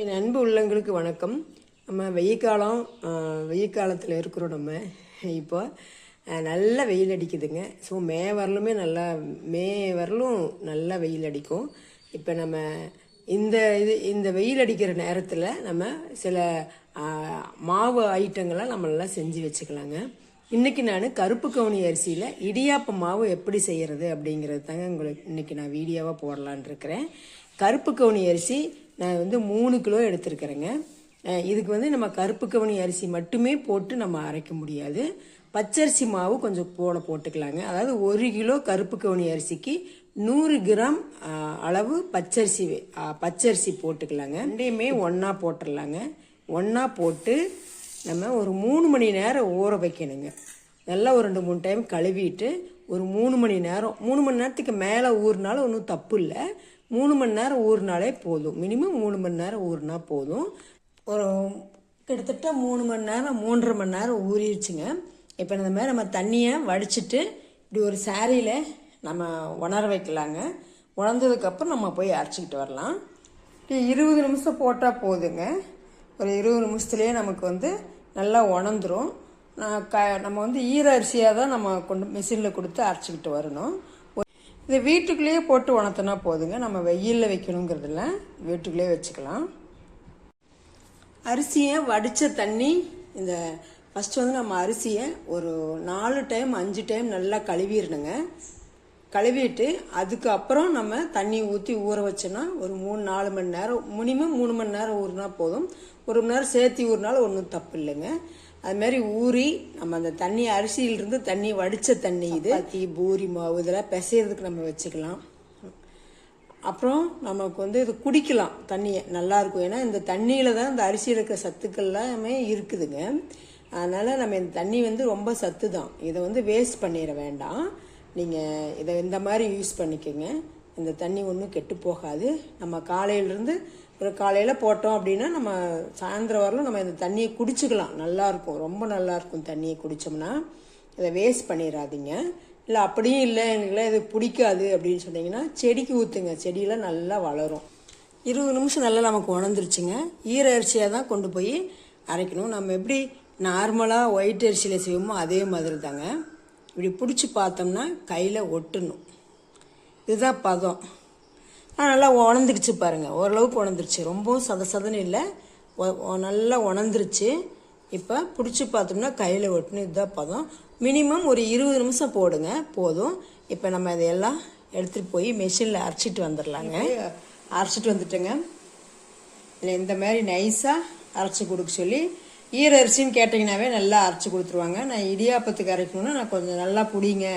என் அன்பு உள்ளங்களுக்கு வணக்கம். நம்ம வெயில் காலம் வெயில் காலத்தில் இருக்கிறோம் நம்ம. இப்போ நல்லா நல்ல வெயில் அடிக்குதுங்க. ஸோ மே வரலுமே நல்லா மே வரலும் நல்லா வெயில் அடிக்கும். இப்போ நம்ம இந்த இது இந்த வெயில் அடிக்கிற நேரத்தில் நம்ம சில மாவு ஐட்டங்களை நம்ம நல்லா செஞ்சு வச்சுக்கலாங்க. இன்னைக்கு நான் கருப்பு கவுனி அரிசியில் இடியாப்ப மாவு எப்படி செய்கிறது அப்படிங்கிறது தாங்க உங்களுக்கு இன்றைக்கி நான் வீடியோவாக போடலான் இருக்கிறேன். கருப்பு கவுனி அரிசி நான் வந்து மூணு கிலோ எடுத்திருக்கிறேங்க. இதுக்கு வந்து நம்ம கருப்பு கவுனி அரிசி மட்டுமே போட்டு நம்ம அரைக்க முடியாது. பச்சரிசி மாவு கொஞ்சம் போல போட்டுக்கலாங்க. அதாவது ஒரு கிலோ கருப்பு கவுனி அரிசிக்கு நூறு கிராம் அளவு பச்சரிசி பச்சரிசி போட்டுக்கலாங்க. ரெண்டையுமே ஒன்றா போட்டுடலாங்க ஒன்றா போட்டு நம்ம ஒரு மூணு மணி நேரம் ஊற வைக்கணுங்க. நல்லா ஒரு ரெண்டு மூணு டைம் கழுவிட்டு ஒரு மூணு மணி நேரம் மூணு மணி நேரத்துக்கு மேலே ஊறினாலும் ஒன்றும் தப்பு இல்லை. மூணு மணி நேரம் ஊறினாலே போதும். மினிமம் மூணு மணி நேரம் ஊறினா போதும். ஒரு கிட்டத்தட்ட மூணு மணி நேரம் மூன்றரை மணி நேரம் ஊறிடுச்சுங்க இப்போ இந்த மாதிரி நம்ம தண்ணியை வடிச்சிட்டு இப்படி ஒரு சாரியில் நம்ம உணர வைக்கலாங்க. உணர்ந்ததுக்கப்புறம் நம்ம போய் அரைச்சிக்கிட்டு வரலாம். இருபது நிமிஷம் போட்டால் போதுங்க. ஒரு இருபது நிமிஷத்துலேயே நமக்கு வந்து நல்லா உணர்ந்துரும். நான் க நம்ம வந்து ஈர அரிசியாக தான் நம்ம கொண்டு மிஷினில் கொடுத்து அரைச்சிக்கிட்டு வரணும். இது வீட்டுக்குள்ளேயே போட்டு உணர்த்தினா போதுங்க. நம்ம வெயிலில் வைக்கணுங்கிறதுல வீட்டுக்குள்ளேயே வச்சுக்கலாம். அரிசியை வடித்த தண்ணி இந்த ஃபஸ்ட்டு வந்து நம்ம அரிசியை ஒரு நாலு டைம் அஞ்சு டைம் நல்லா கழுவிடணுங்க. கழுவிட்டு அதுக்கப்புறம் நம்ம தண்ணி ஊற்றி ஊற வச்சோன்னா ஒரு மூணு நாலு மணி நேரம் மினிமம் மூணு மணி நேரம் ஊறினா போதும். ஒரு மணி நேரம் சேர்த்தி ஊறினாலும் ஒன்றும் தப்பு இல்லைங்க. அது மாதிரி ஊறி நம்ம அந்த தண்ணி அரிசியிலிருந்து தண்ணி வடித்த தண்ணி இது. தீ பூரி மாவு இதெல்லாம் பிசையிறதுக்கு நம்ம வச்சுக்கலாம். அப்புறம் நமக்கு வந்து இது குடிக்கலாம் தண்ணியை. நல்லாயிருக்கும் ஏன்னா இந்த தண்ணியில் தான் இந்த அரிசியில் இருக்கிற சத்துக்கள்லாமே இருக்குதுங்க. அதனால் நம்ம இந்த தண்ணி வந்து ரொம்ப சத்து தான் இதை வந்து வேஸ்ட் பண்ணிட வேண்டாம். நீங்கள் இதை இந்த மாதிரி யூஸ் பண்ணிக்கோங்க. இந்த தண்ணி ஒன்றும் கெட்டு போகாது. நம்ம காலையிலேருந்து ஒரு காலையில் போட்டோம் அப்படின்னா நம்ம சாயந்தரம் வரலும் நம்ம இந்த தண்ணியை குடிச்சுக்கலாம். நல்லாயிருக்கும் ரொம்ப நல்லாயிருக்கும் தண்ணியை குடித்தோம்னா இதை வேஸ்ட் பண்ணிடாதீங்க இல்லை அப்படியும் இல்லை எங்களுக்குலாம் இது பிடிக்காது அப்படின்னு சொன்னீங்கன்னா செடிக்கு ஊற்றுங்க செடியெல்லாம் நல்லா வளரும். இருபது நிமிஷம் நல்லா நமக்கு உணர்ந்துருச்சுங்க. ஈர அரிசியாக தான் கொண்டு போய் அரைக்கணும். நம்ம எப்படி நார்மலாக ஒயிட் அரிசியில் செய்வோமோ அதே மாதிரி தாங்க இப்படி பிடிச்சி பார்த்தோம்னா கையில் ஒட்டணும். இதுதான் பதம். நல்லா உணர்ந்துருச்சு பாருங்கள் ஓரளவுக்கு உணர்ந்துருச்சு. ரொம்பவும் சத சதன்னு இல்லை. ஒ- நல்லா உணர்ந்துருச்சு. இப்போ பிடிச்சி பார்த்தோம்னா கையில் ஒட்டுன்னு இதுதான் பதம். மினிமம் ஒரு இருபது நிமிஷம் போடுங்க. போதும். இப்போ நம்ம இதையெல்லாம் எடுத்துகிட்டு போய் மிஷினில் அரைச்சிட்டு வந்துடலாங்க அரைச்சிட்டு வந்துட்டேங்க. இல்லை இந்த மாதிரி நைஸாக அரைச்சி கொடுக்க சொல்லி ஈர அரிசின்னு கேட்டிங்கனாவே நல்லா அரைச்சி கொடுத்துருவாங்க. நான் இடியாப்பத்துக்கு அரைக்கணும்னா நான் கொஞ்சம் நல்லா பிடிங்க.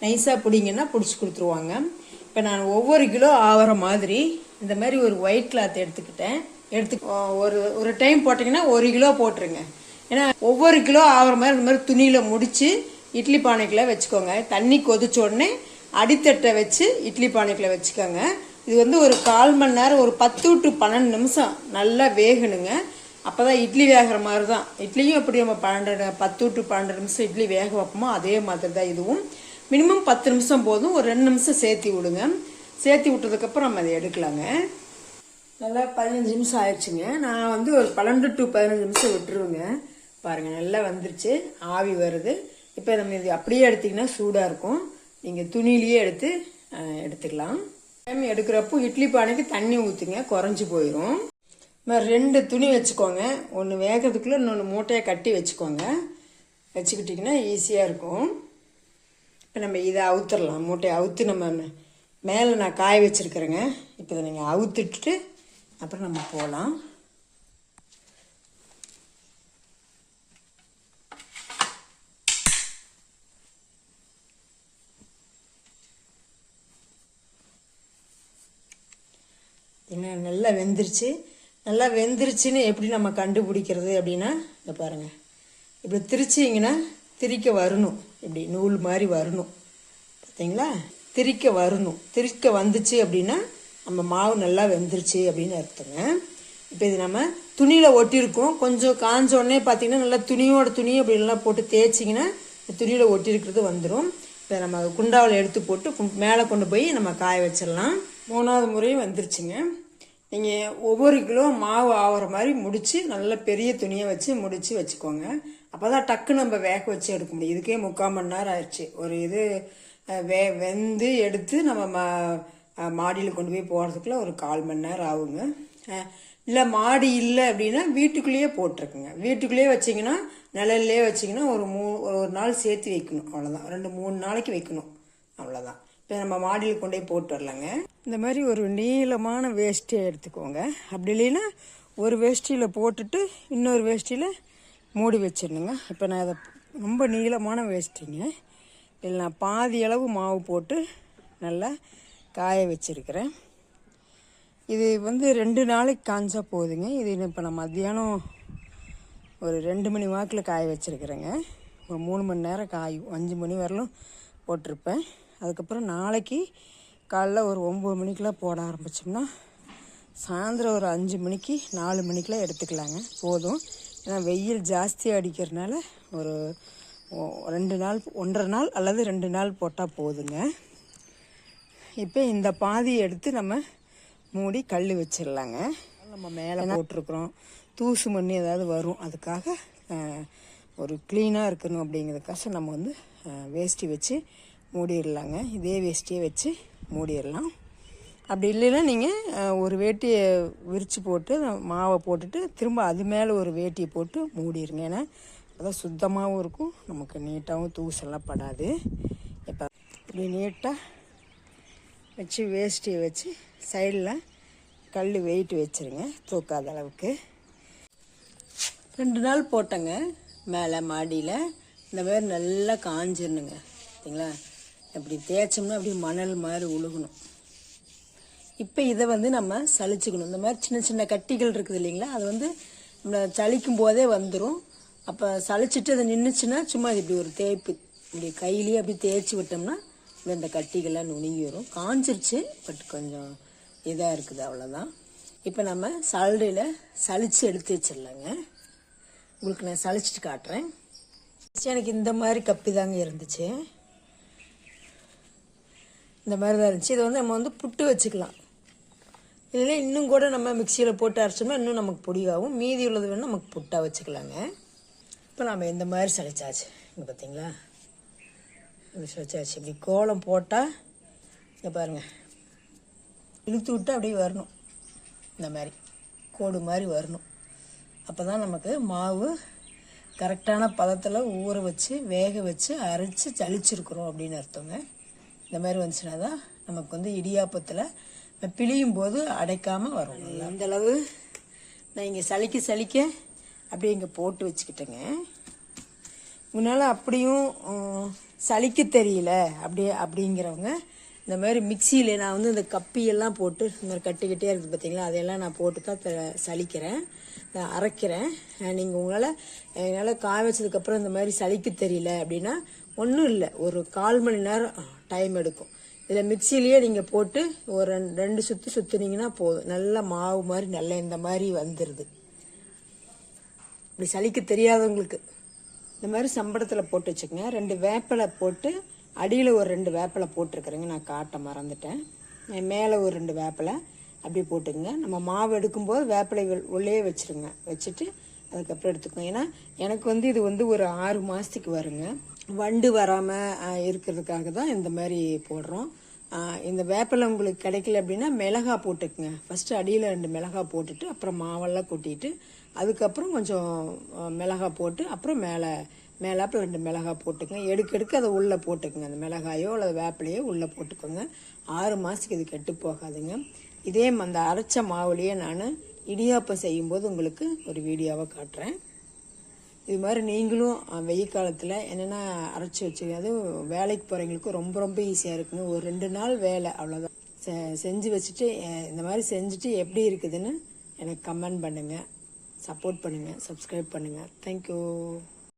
நைஸாக பிடிங்கன்னா பிடிச்சி கொடுத்துருவாங்க. இப்போ நான் ஒவ்வொரு கிலோ ஆகிற மாதிரி இந்த மாதிரி ஒரு ஒயிட் கிளாத் எடுத்துக்கிட்டேன். எடுத்து ஒரு ஒரு டைம் போட்டிங்கன்னா ஒரு கிலோ போட்டுருங்க. ஏன்னா ஒவ்வொரு கிலோ ஆகிற மாதிரி இந்த மாதிரி துணியில் முடித்து இட்லி பானைக்குள்ள வச்சுக்கோங்க. தண்ணி கொதிச்ச உடனே அடித்தட்டை வச்சு இட்லி பானைக்குள்ள வச்சுக்கோங்க. இது வந்து ஒரு கால் மணி நேரம் ஒரு பத்து டு பன்னெண்டு நிமிஷம் நல்லா வேகணுங்க. அப்போ தான் இட்லி வேகிற மாதிரி தான். இட்லியும் எப்படி நம்ம பன்னெண்டு பத்து டு பன்னெண்டு நிமிஷம் இட்லி வேக வைப்போமோ அதே மாதிரி தான் இதுவும். மினிமம் பத்து நிமிஷம் போதும் ஒரு ரெண்டு நிமிஷம் சேர்த்தி விடுங்க. சேர்த்தி விட்டதுக்கப்புறம் நம்ம அதை எடுக்கலாங்க. நல்லா பதினஞ்சு நிமிஷம் ஆயிடுச்சுங்க. நான் வந்து ஒரு பன்னெண்டு டு பதினஞ்சு நிமிஷம் விட்டுருவேங்க. பாருங்கள் நல்லா வந்துருச்சு. ஆவி வருது. இப்போ நம்ம இது அப்படியே எடுத்தீங்கன்னா சூடாக இருக்கும். நீங்கள் துணியிலேயே எடுத்து எடுத்துக்கலாம். டைம் எடுக்கிறப்போ இட்லி பானைக்கு தண்ணி ஊற்றுங்க குறைஞ்சி போயிடும் மாதிரி ரெண்டு துணி வச்சுக்கோங்க. ஒன்று வேகிறதுக்குள்ளே இன்னொன்று மூட்டையை கட்டி வச்சுக்கோங்க. வச்சுக்கிட்டிங்கன்னா ஈஸியாக இருக்கும். இப்போ நம்ம இதை அவுத்துடலாம் மூட்டையை அவுத்து நம்ம மேலே நான் காய வச்சுருக்குறேங்க. இப்போ இதை நீங்கள் அவுத்துட்டு அப்புறம் நம்ம போகலாம் என்ன நல்லா வெந்துருச்சு. நல்லா வெந்துருச்சுன்னு எப்படி நம்ம கண்டுபிடிக்கிறது அப்படின்னா இதை பாருங்க. இப்படி திரிச்சிங்கன்னா திரிக்க வரணும். இப்படி நூல் மாதிரி வரணும். பார்த்தீங்களா திரிக்க வரணும். திரிக்க வந்துச்சு அப்படின்னா நம்ம மாவு நல்லா வெந்துருச்சு அப்படின்னு அர்த்தங்க. இப்போ இது நம்ம துணியில் ஒட்டியிருக்கோம். கொஞ்சம் காஞ்ச உடனே பார்த்தீங்கன்னா நல்லா துணியோட துணி அப்படின்லாம் போட்டு தேய்ச்சிங்கன்னா துணியில் ஒட்டியிருக்கிறது வந்துடும் இப்போ நம்ம குண்டாவில் எடுத்து போட்டு மேலே கொண்டு போய் நம்ம காய வச்சிடலாம். மூணாவது முறையும் வந்துருச்சுங்க. நீங்கள் ஒவ்வொரு கிலோ மாவு ஆகிற மாதிரி முடித்து நல்ல பெரிய துணியை வச்சு முடித்து வச்சுக்கோங்க. அப்போ தான் டக்கு நம்ம வேக வச்சு எடுக்க முடியும். இதுக்கே முக்கால் மணி நேரம் ஆயிடுச்சு. ஒரு இது வே வெந்து எடுத்து நம்ம மா மாடியில் கொண்டு போய் போகிறதுக்குள்ள ஒரு கால் மணி நேரம் ஆகுங்க. இல்லை மாடி இல்லை அப்படின்னா வீட்டுக்குள்ளேயே போட்டிருக்குங்க. வீட்டுக்குள்ளேயே வச்சிங்கன்னா நிழல்லே வச்சிங்கன்னா ஒரு மூ ஒரு ஒரு நாள் சேர்த்து வைக்கணும். அவ்வளோதான் ரெண்டு மூணு நாளைக்கு வைக்கணும். அவ்வளோதான் இப்போ நம்ம மாடியில் கொண்டு போய் போட்டு வரலாங்க. இந்த மாதிரி ஒரு நீளமான வேஷ்டியை எடுத்துக்கோங்க. அப்படி இல்லைன்னா ஒரு வேஷ்டியில் போட்டுட்டு இன்னொரு வேஷ்டியில் மூடி வச்சிடணுங்க. இப்போ நான் அதை ரொம்ப நீளமான வேஸ்ட்டுங்க இதில் நான் பாதி அளவு மாவு போட்டு நல்லா காய வச்சுருக்கிறேன். இது வந்து ரெண்டு நாளைக்கு காஞ்சா போகுதுங்க இது இப்போ நான் மத்தியானம் ஒரு ரெண்டு மணி வாக்கில் காய வச்சுருக்குறேங்க. ஒரு மூணு மணி நேரம் காயும். அஞ்சு மணி வரலும் போட்டிருப்பேன். அதுக்கப்புறம் நாளைக்கு காலைல ஒரு ஒம்பது மணிக்கெலாம் போட ஆரம்பித்தோம்னா சாயந்தரம் ஒரு அஞ்சு மணிக்கு நாலு மணிக்கெலாம் எடுத்துக்கலாங்க. போதும். ஏன்னா வெயில் ஜாஸ்தி அடிக்கிறதுனால ஒரு ரெண்டு நாள் ஒன்றரை நாள் அல்லது ரெண்டு நாள் போட்டால் போதுங்க. இப்போ இந்த பாதி எடுத்து நம்ம மூடி கல் வச்சிடலாங்க. நம்ம மேலே போட்டிருக்கிறோம். தூசு மண் ஏதாவது வரும். அதுக்காக ஒரு க்ளீனாக இருக்கணும் அப்படிங்கிறதுக்காக நம்ம வந்து வேஷ்டி வச்சு மூடிடலாங்க. இதே வேஷ்டியை வச்சு மூடிடலாம். அப்படி இல்லைன்னா நீங்கள் ஒரு வேட்டியை விரித்து போட்டு மாவை போட்டுட்டு திரும்ப அது மேலே ஒரு வேட்டியை போட்டு மூடிடுங்க ஏன்னா அதான் சுத்தமாகவும் இருக்கும் நமக்கு நீட்டாகவும் தூசெல்லாம் படாது. இப்போ இப்படி நீட்டாக வச்சு வேஷ்டியை வச்சு சைடில் கல் வெயிட் வச்சுருங்க தூக்காத அளவுக்கு. ரெண்டு நாள் போட்டேங்க மேலே மாடியில். இந்த மாதிரி நல்லா காஞ்சிடணுங்க சரிங்களா இப்படி தேய்ச்சோம்னா அப்படியே மணல் மாதிரி உழுகணும். இப்போ இதை வந்து நம்ம சளிச்சுக்கணும் இந்த மாதிரி சின்ன சின்ன கட்டிகள் இருக்குது இல்லைங்களா? அது வந்து நம்ம சலிக்கும் போதே வந்துடும் அப்போ சளிச்சிட்டு அது நின்றுச்சுன்னா சும்மா இது இப்படி ஒரு தேய்ப்பு. இப்படி கையிலேயே அப்படி தேய்ச்சி விட்டோம்னா இந்த கட்டிகள்லாம் நுணுங்கி வரும் காஞ்சிருச்சு பட் கொஞ்சம் இதாக இருக்குது அவ்வளோதான் இப்போ நம்ம சலடையில் சளிச்சு எடுத்து வச்சிடலாங்க. உங்களுக்கு நான் சலிச்சிட்டு காட்டுறேன். எனக்கு இந்த மாதிரி கப்பி தாங்க இருந்துச்சு. இந்த மாதிரி தான் இருந்துச்சு. இதை வந்து நம்ம வந்து புட்டு வச்சுக்கலாம். இல்லைன்னா இன்னும் கூட நம்ம மிக்சியில் போட்டு அரைச்சோம்னா இன்னும் நமக்கு பொடியாகும் மீதி உள்ளது வேணும் நமக்கு புட்டாக வச்சுக்கலாங்க. இப்போ நம்ம இந்த மாதிரி சளிச்சாச்சு. இங்கே பார்த்தீங்களா இப்படி சளிச்சாச்சு. இப்படி கோலம் போட்டால் இங்கே பாருங்கள் இழுத்து விட்டு அப்படியே வரணும். இந்த மாதிரி கோடு மாதிரி வரணும். அப்போ தான் நமக்கு மாவு கரெக்டான பதத்தில் ஊற வச்சு வேக வச்சு அரைச்சி சளிச்சிருக்கிறோம் அப்படின்னு அர்த்தங்க. இந்த மாதிரி வந்துச்சுன்னா தான் நமக்கு வந்து இடியாப்பத்தில் பிழியும் போது அடைக்காமல் வரும். இந்த அளவு நான் இங்கே சலிக்க சலிக்க அப்படியே இங்கே போட்டு வச்சுக்கிட்டேங்க. முன்னால் அப்படியும் சலிக்க தெரியல அப்படியே அப்படிங்கிறவங்க இந்த மாதிரி மிக்சியில் நான் வந்து இந்த கப்பியெல்லாம் போட்டு இந்த மாதிரி கட்டிக்கிட்டே இருக்குது பார்த்தீங்களா அதையெல்லாம் நான் போட்டு தான் த- சலிக்கிறேன் நான் அரைக்கிறேன். நீங்கள் உங்களால் என்னால் காய வச்சதுக்கப்புறம் இந்த மாதிரி சலிக்க தெரியல அப்படின்னா ஒன்றும் இல்லை. ஒரு கால் மணி நேரம் டைம் எடுக்கும். இதில் மிக்சிலேயே நீங்கள் போட்டு ஒரு ரெண்டு ரெண்டு சுற்றி சுற்றுனீங்கன்னா போதும். நல்ல மாவு மாதிரி நல்லா இந்த மாதிரி வந்துடுது இப்படி சளிக்கு தெரியாதவங்களுக்கு இந்த மாதிரி சம்பளத்தில் போட்டு வச்சுக்கோங்க. ரெண்டு வேப்பலை போட்டு அடியில் ஒரு ரெண்டு வேப்பலை போட்டிருக்கிறேங்க. நான் காட்ட மறந்துட்டேன். மேலே ஒரு ரெண்டு வேப்பலை அப்படியே போட்டுக்கோங்க. நம்ம மாவு எடுக்கும்போது வேப்பிலை உள்ளே வச்சிருங்க. வச்சுட்டு அதுக்கப்புறம் எடுத்துக்கோங்க. ஏன்னா எனக்கு வந்து இது வந்து ஒரு ஆறு மாதத்துக்கு வருங்க. வண்டு வராமல் இருக்கிறதுக்காக தான் இந்த மாதிரி போடுறோம். இந்த வேப்பிலை உங்களுக்கு கிடைக்கல அப்படின்னா மிளகா போட்டுக்குங்க. ஃபஸ்ட்டு அடியில் ரெண்டு மிளகா போட்டுட்டு அப்புறம் மாவெல்லாம் கொட்டிட்டு அதுக்கப்புறம் கொஞ்சம் மிளகா போட்டு அப்புறம் மேலே மேலாப்பில் ரெண்டு மிளகா போட்டுக்கங்க. எடுக்க எடுக்க அதை உள்ளே போட்டுக்குங்க. அந்த மிளகாயோ அல்லது வேப்பிலையோ உள்ளே போட்டுக்கோங்க. ஆறு மாதத்துக்கு இது கெட்டு போகாதுங்க. இதே அந்த அரைச்ச மாவுலேயே நான் இடியாப்பம் செய்யும்போது உங்களுக்கு ஒரு வீடியோவை காட்டுறேன். இது மாதிரி நீங்களும் வெயில் காலத்தில் என்னென்ன அரைச்சி வச்சுக்க அது வேலைக்கு போகிறவங்களுக்கு ரொம்ப ரொம்ப ஈஸியாக இருக்குங்க. ஒரு ரெண்டு நாள் வேலை அவ்வளோதான் செ- செஞ்சு வச்சுட்டு இந்த மாதிரி செஞ்சுட்டு எப்படி இருக்குதுன்னு எனக்கு கமெண்ட் பண்ணுங்கள் சப்போர்ட் பண்ணுங்கள் சப்ஸ்கிரைப் பண்ணுங்கள் தேங்க்யூ